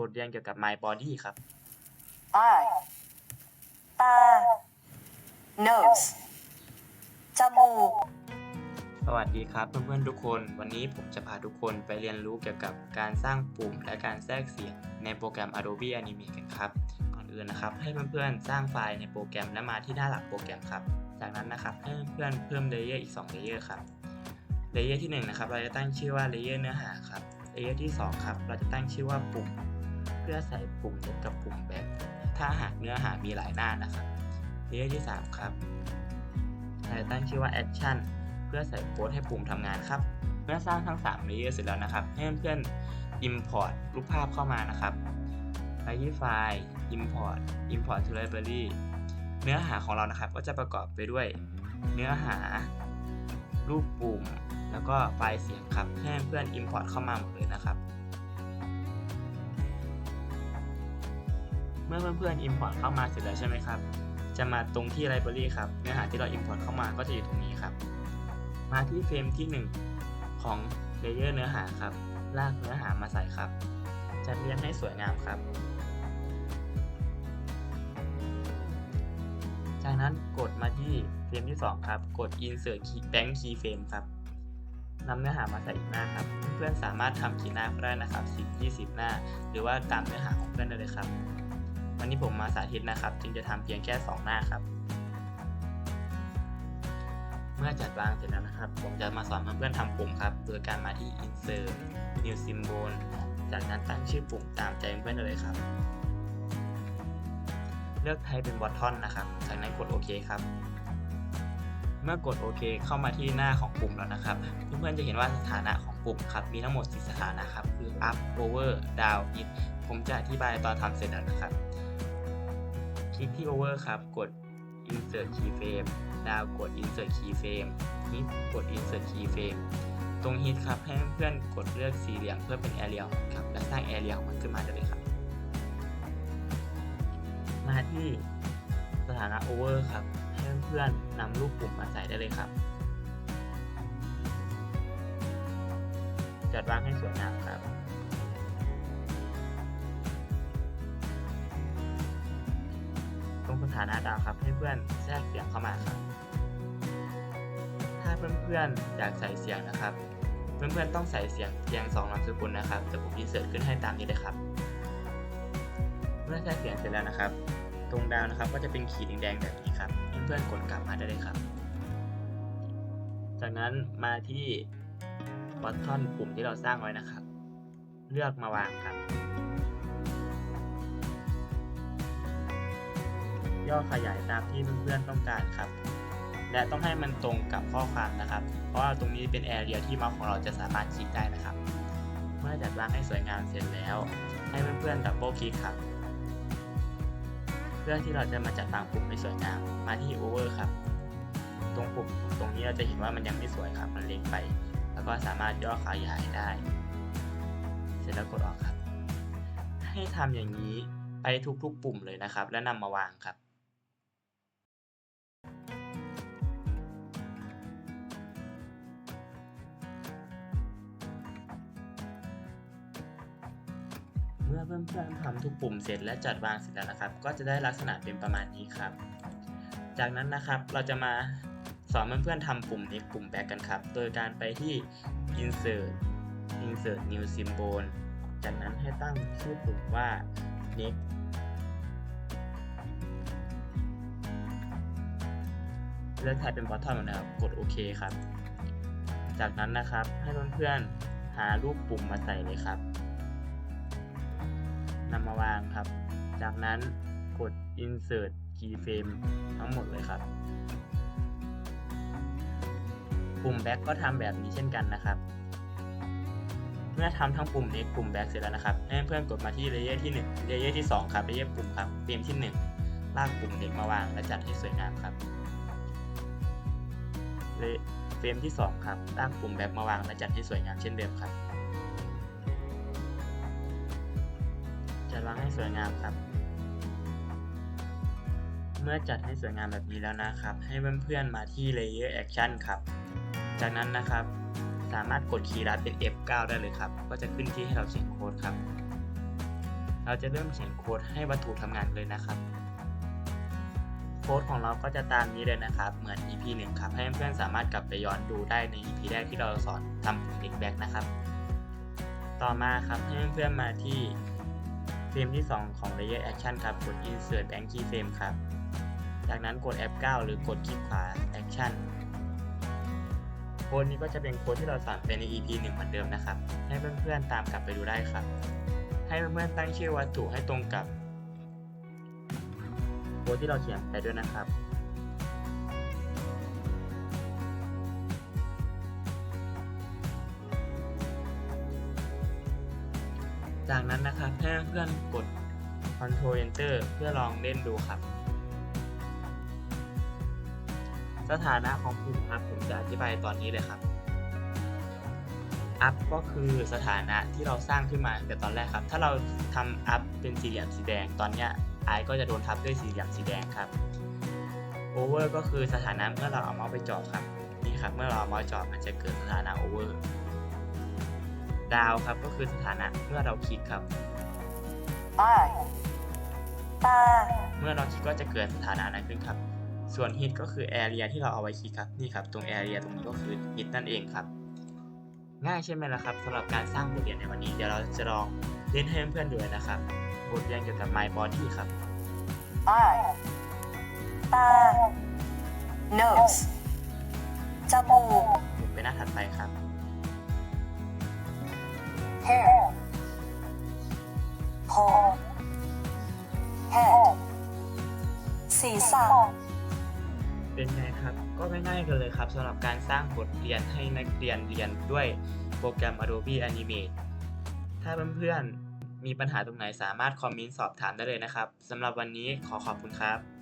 บทเรียนเกี่ยวกับ My Body ครับ eye ตา nose จมูก สวัสดีครับเพื่อนๆทุกคน วันนี้ผมจะพาทุกคนไปเรียนรู้เกี่ยวกับการสร้างปุ่มและการแทรกเสียงในโปรแกรม Adobe Animate กันครับ ก่อนอื่นนะครับ ให้เพื่อนๆสร้างไฟล์ในโปรแกรมและมาที่หน้าหลักโปรแกรมครับ จากนั้นนะครับให้เพื่อนๆเพิ่มเลเยอร์อีก2เลเยอร์ครับเลเยอร์ที่1นะครับเราจะตั้งชื่อว่าเลเยอร์เนื้อหาครับเลเยอร์ที่ 2 ครับ เราจะตั้งชื่อว่าปุ่มเพื่อใส่ปุ่มเล็กกับปุ่มแบ็คถ้าหากเนื้อหามีหลายหน้านะครับเลเยอร์ที่ 3 ครับเราตั้งชื่อว่า action เพื่อใส่โค้ดให้ปุ่มทำงานครับ เมื่อสร้างทั้ง3เลเยอร์เสร็จแล้วนะครับ ให้เพื่อนๆ import รูปภาพเข้ามานะครับไปที่ไฟล์ import import to library เนื้อหาของเรานะครับก็จะประกอบไปด้วย เนื้อหา รูปปุ่ม แล้วก็ไฟล์เสียงครับให้เพื่อน import เข้ามาหมดเลยนะครับ เมื่อเพื่อนๆ import เข้ามาเสร็จแล้วใช่ไหมครับ จะมาตรงที่ library ครับ เนื้อหาที่เรา import เข้ามาก็จะอยู่ตรงนี้ครับ มาที่เฟรมที่ 1 ของเลเยอร์เนื้อหาครับ ลากเนื้อหามาใส่ครับ จัดเรียงให้สวยงามครับ จากนั้นกดมาที่เฟรมที่ 2 ครับ กด insert bank keyframe ครับนำเนื้อหามาใส่อีกหน้าครับ เพื่อนๆสามารถทำกี่หน้าก็ได้นะครับ 10 20 หน้า หรือว่าตามเนื้อหาของเพื่อนได้เลยครับ วันนี้ผมมาสาธิตนะครับ จึงจะทำเพียงแค่ 2 หน้าครับ เมื่อจัดวางเสร็จแล้วนะครับ ผมจะมาสอนเพื่อนๆทำปุ่มครับ โดยการมาที่ insert new symbol จากนั้นตั้งชื่อปุ่มตามใจเพื่อนๆได้เลยครับ เลือกไทป์เป็น button นะครับ จากนั้นกดโอเคครับเมื่อกดโอเคเข้ามาที่หน้าของปุ่มแล้วนะครับ เพื่อนๆจะเห็นว่าสถานะของปุ่มครับ มีทั้งหมด 4 สถานะครับ คือ up over down it ผมจะอธิบายตอนทำเสร็จแล้วนะครับ ลิกที่ over ครับ กด insert keyframe ดาวกด insert keyframe hit กด insert keyframe ตรง hit ครับ ให้เพื่อนกดเลือกสีเหลืองเพื่อเป็น area ครับ และสร้าง area ของมันขึ้นมาได้เลยครับ มาที่สถานะ over ครับ ให้เพื่อนนำรูปปุ่มมาใส่ได้เลยครับ จัดวางให้สวยงามครับานะดาวครับ ให้เพื่อนแทรกเสียงเข้ามาครับ ถ้าเพื่อนๆอยากใส่เสียงนะครับ เพื่อนๆต้องใส่เสียงเพียงสองนามสกุลนะครับแต่ผมอินเสิร์ตขึ้นให้ตามนี้เลยครับ เมื่อแทรกเสียงเสร็จแล้วนะครับ ตรงดาวนะครับก็จะเป็นขีดแดงๆแบบนี้ครับเพื่อนๆกดกลับมาได้เลยครับ จากนั้นมาที่บัตทอนปุ่มที่เราสร้างไว้นะครับ เลือกมาวางครับ ย่อขยายตามที่เพื่อนๆต้องการครับ และต้องให้มันตรงกับข้อความนะครับ เพราะว่าตรงนี้เป็นแอเรียที่เมาส์ของเราจะสามารถคลิกได้นะครับ เมื่อจัดวางให้สวยงามเสร็จแล้ว ให้เพื่อนๆดับเบิลคลิกครับ เพื่อที่เราจะมาจัดวางปุ่มให้สวยงาม มาที่ over ครับ ตรงปุ่มตรงนี้เราจะเห็นว่ามันยังไม่สวยครับ มันเล็กไป แล้วก็สามารถย่อขยายได้ เสร็จแล้วกดออกครับ ให้ทำอย่างนี้ไปทุกๆปุ่มเลยนะครับ แล้วนำมาวางครับ อเพื่อนๆทำทุกปุ่มเสร็จและจัดวางเสร็จแล้วนะครับ ก็จะได้ลักษณะเป็นประมาณนี้ครับ จากนั้นนะครับเราจะมาสอนเพื่อนๆทำปุ่ม X ปุ่ม back กันครับ โดยการไปที่ insert insert new symbol จากนั้นให้ตั้งชื่อปุ่มว่า next เลือกแทเป็น bottom นะครับ กดโอเคครับ จากนั้นนะครับให้เพื่อนๆหารูปปุ่มมาใส่เลยครับ นำมาวางครับ จากนั้นกด insert keyframe ทั้งหมดเลยครับ ปุ่ม back ก็ทำแบบนี้เช่นกันนะครับ เมื่อทำทั้งปุ่ม next ปุ่ม back เสร็จแล้วนะครับ ให้เพื่อนกดมาที่ layer ที่1 layer ที่ 2 ครับ layer ปุ่มครับเฟรมที่ 1 ลากปุ่ม next มาวางและจัดให้สวยงามครับเฟรมที่ 2 ครับลากปุ่ม back มาวางและจัดให้สวยงามเช่นเดิมครับางให้สวยงามครับ เมื่อจัดให้สวยงามแบบนี้แล้วนะครับ ให้เพื่อนๆมาที่ Layer Action ครับ จากนั้นนะครับ สามารถกดคีย์ลัดเป็น F9 ได้เลยครับ ก็จะขึ้นที่ให้เราเขียนโค้ดครับ เราจะเริ่มเขียนโค้ดให้วัตถุทำงานเลยนะครับ โค้ดของเราก็จะตามนี้เลยนะครับ เหมือน EP 1 ครับ ให้เพื่อนๆสามารถกลับไปย้อนดูได้ใน EP แรกที่เราสอนทำ Click back นะครับ ต่อมาครับให้เพื่อนๆมาที่ เฟรมที่ 2 ของ layer action ครับ กด insert blank keyframe ครับ จากนั้นกด F9 หรือกดคลิกขวา action โค้ดนี้ก็จะเป็นโค้ดที่เราสอนไปใน EP 1 เหมือนเดิมนะครับ ให้เพื่อนๆตามกลับไปดูได้ครับ ให้เพื่อนๆตั้งชื่อวัตถุให้ตรงกับโค้ดที่เราเขียนไปด้วยนะครับ จากนั้นนะครับให้เพื่อนกด Ctrl Enter เพื่อลองเล่นดูครับ สถานะของปุ่มครับผมจะอธิบายตอนนี้เลยครับ up ก็คือสถานะที่เราสร้างขึ้นมาแต่ตอนแรกครับ ถ้าเราทำ up เป็นสี่เหลี่ยมสีแดง ตอนเนี้ย i ก็จะโดนทับด้วยสี่เหลี่ยมสีแดงครับ over ก็คือสถานะเมื่อเราเอาเมาส์ไปจ่อครับนี่ครับ เมื่อเราเอาเมาส์จ่อมันจะเกิดสถานะ over ดาวครับ ก็คือสถานะเมื่อเราคลิกครับ I ตาเมื่อเราคลิกก็จะเกิดสถานะนั้นขึ้นครับ ส่วน hit ก็คือ area ที่เราเอาไว้คลิกครับ นี่ครับ ตรง area ตรงนี้ก็คือ hit นั่นเองครับ ง่ายใช่ไหมล่ะครับสำหรับการสร้างบทเรียนในวันนี้ เดี๋ยวเราจะลองเล่นให้เพื่อนๆดูเลยนะครับ บทเรียนเกี่ยวกับ my body ครับ I ตา nose จมูกหมุนไปหน้าถัดไปครับ hair ผม head ศีรษะเป็นไงครับ ก็ง่ายๆกันเลยครับสำหรับการสร้างบทเรียนให้นักเรียนเรียนด้วยโปรแกรม Adobe Animate ถ้าเพื่อนๆมีปัญหาตรงไหนสามารถคอมเมนต์สอบถามได้เลยนะครับสำหรับวันนี้ขอขอบคุณครับ